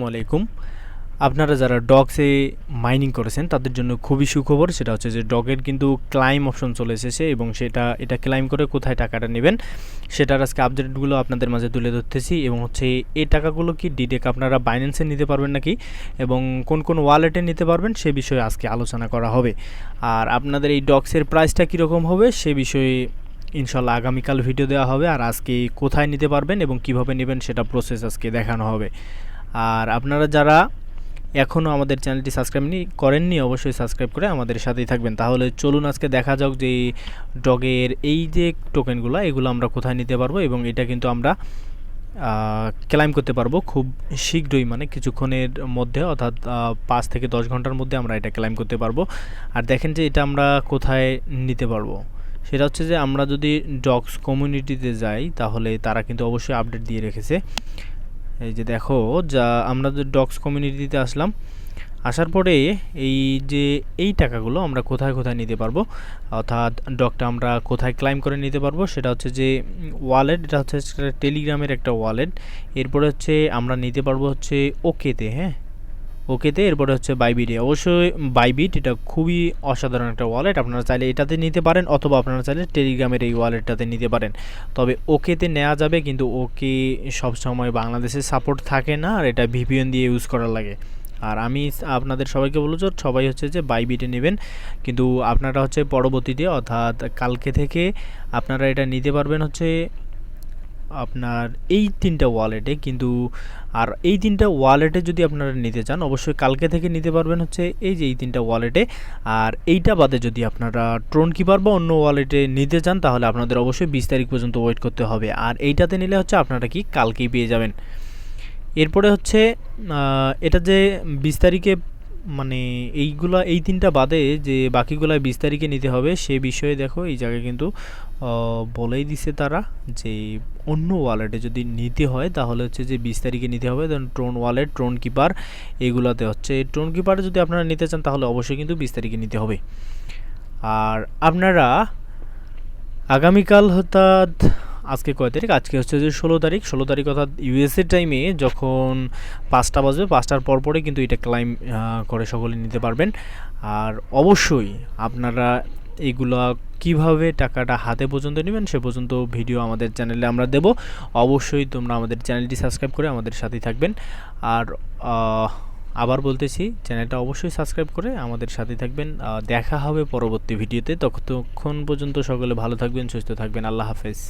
আলাইকুম। আপনারা যারা ডগসে মাইনিং করেছেন, তাদের জন্য খুবই সুখবর সেটা হচ্ছে যে ডগের কিন্তু ক্লাইম অপশন চলে এসেছে এবং সেটা, এটা ক্লাইম করে কোথায় টাকাটা নেবেন, সেটার আজকে আপডেটগুলো আপনাদের মাঝে তুলে ধরতেছি এবং হচ্ছে এই টাকাগুলো কি ডিটেক আপনারা বাইন্যান্সে নিতে পারবেন নাকি এবং কোন কোন ওয়ালেটে নিতে পারবেন সে বিষয়ে আজকে আলোচনা করা হবে। আর আপনাদের এই ডগসের প্রাইসটা কীরকম হবে সে বিষয়ে ইনশাল্লাহ আগামীকাল ভিডিও দেওয়া হবে আর আজকে কোথায় নিতে পারবেন এবং কীভাবে নেবেন সেটা প্রসেস আজকে দেখানো হবে। আর আপনারা যারা এখনও আমাদের চ্যানেলটি সাবস্ক্রাইব নি, করেননি, অবশ্যই সাবস্ক্রাইব করে আমাদের সাথেই থাকবেন। তাহলে চলুন আজকে দেখা যাক যে ডগের এই যে টোকেনগুলো, এগুলো আমরা কোথায় নিতে পারব এবং এটা কিন্তু আমরা ক্লাইম করতে পারব খুব শীঘ্রই মানে কিছুক্ষণের মধ্যে, অর্থাৎ পাঁচ থেকে দশ ঘণ্টার মধ্যে আমরা এটা ক্লাইম করতে পারব। আর দেখেন যে এটা আমরা কোথায় নিতে পারব। সেটা হচ্ছে যে আমরা যদি ডগস কমিউনিটিতে যাই, তাহলে তারা কিন্তু অবশ্যই আপডেট দিয়ে রেখেছে। এই যে দেখো, যা আমরা যে ডগস কমিউনিটিতে আসলাম, আসার পরে এই যে এই টাকাগুলো আমরা কোথায় কোথায় নিতে পারব, অর্থাৎ ডগটা আমরা কোথায় ক্লাইম করে নিতে পারব, সেটা হচ্ছে যে ওয়ালেট এটা হচ্ছে টেলিগ্রামের একটা ওয়ালেট এরপরে হচ্ছে আমরা নিতে পারব হচ্ছে ওকেতে হ্যাঁ? ওকেতে, এরপরে হচ্ছে বাইবিটে অবশ্যই বাইবিট এটা খুবই অসাধারণ একটা ওয়ালেট আপনারা চাইলে এটাতে নিতে পারেন অথবা আপনারা চাইলে টেলিগ্রামের এই ওয়ালেটটাতে নিতে পারেন। তবে ওকেতে নেওয়া যাবে, কিন্তু ওকে সবসময় বাংলাদেশে সাপোর্ট থাকে না, আর এটা ভিপিএন দিয়ে ইউজ করা লাগে। আর আমি আপনাদের সবাইকে বলব যে, সবাই হচ্ছে যে বাইবিটে নেবেন। কিন্তু আপনারা হচ্ছে পরবর্তীতে, অর্থাৎ কালকে থেকে আপনারা এটা নিতে পারবেন হচ্ছে আপনার এই তিনটা ওয়ালেটে কিন্তু আর এই তিনটা ওয়ালেটে যদি আপনারা নিতে চান, অবশ্যই কালকে থেকে নিতে পারবেন হচ্ছে এই যে এই তিনটা ওয়ালেটে আর এইটা বাদে যদি আপনারা ট্রোন কিপার বা অন্য ওয়ালেটে নিতে চান, তাহলে আপনাদের অবশ্যই বিশ তারিখ পর্যন্ত ওয়েট করতে হবে। আর এইটাতে নিলে হচ্ছে আপনারা কি কালকেই পেয়ে যাবেন। এরপরে হচ্ছে এটা যে বিশ তারিখে মানে এইগুলা, এই তিনটা বাদে যে বাকিগুলা বিশ তারিখে নিতে হবে, সে বিষয়ে দেখো, এই জায়গায় কিন্তু বলেই দিছে তারা যে অন্য ওয়ালেটে যদি নিতে হয়, তাহলে হচ্ছে যে বিশ তারিখে নিতে হবে। Then Tron wallet, Tron keeper, এগুলাতে হচ্ছে, ট্রোন কিপারে যদি আপনারা নিতে চান, তাহলে অবশ্যই কিন্তু বিশ তারিখে নিতে হবে। আর আপনারা আগামীকাল অর্থাৎ আজকে কয় তারিখ? আজকে হচ্ছে যে ষোলো তারিখ। ষোলো তারিখ অর্থাৎ ইউএসএ টাইমে যখন পাঁচটা বাজবে, পাঁচটার পর পরে কিন্তু এটা ক্লাইম করে সকলে নিতে পারবেন। আর অবশ্যই আপনারা এইগুলা কীভাবে টাকাটা হাতে পর্যন্ত নেবেন সে পর্যন্ত ভিডিও আমাদের চ্যানেলে আমরা দেব। অবশ্যই তোমরা আমাদের চ্যানেলটি সাবস্ক্রাইব করে আমাদের সাথেই থাকবেন। আর আবার বলতেছি চ্যানেলটা অবশ্যই সাবস্ক্রাইব করে আমাদের সাথে থাকবেন। দেখা হবে পরবর্তী ভিডিওতে ততক্ষণ পর্যন্ত সকলে ভালো থাকবেন, সুস্থ থাকবেন। আল্লাহ হাফেজ।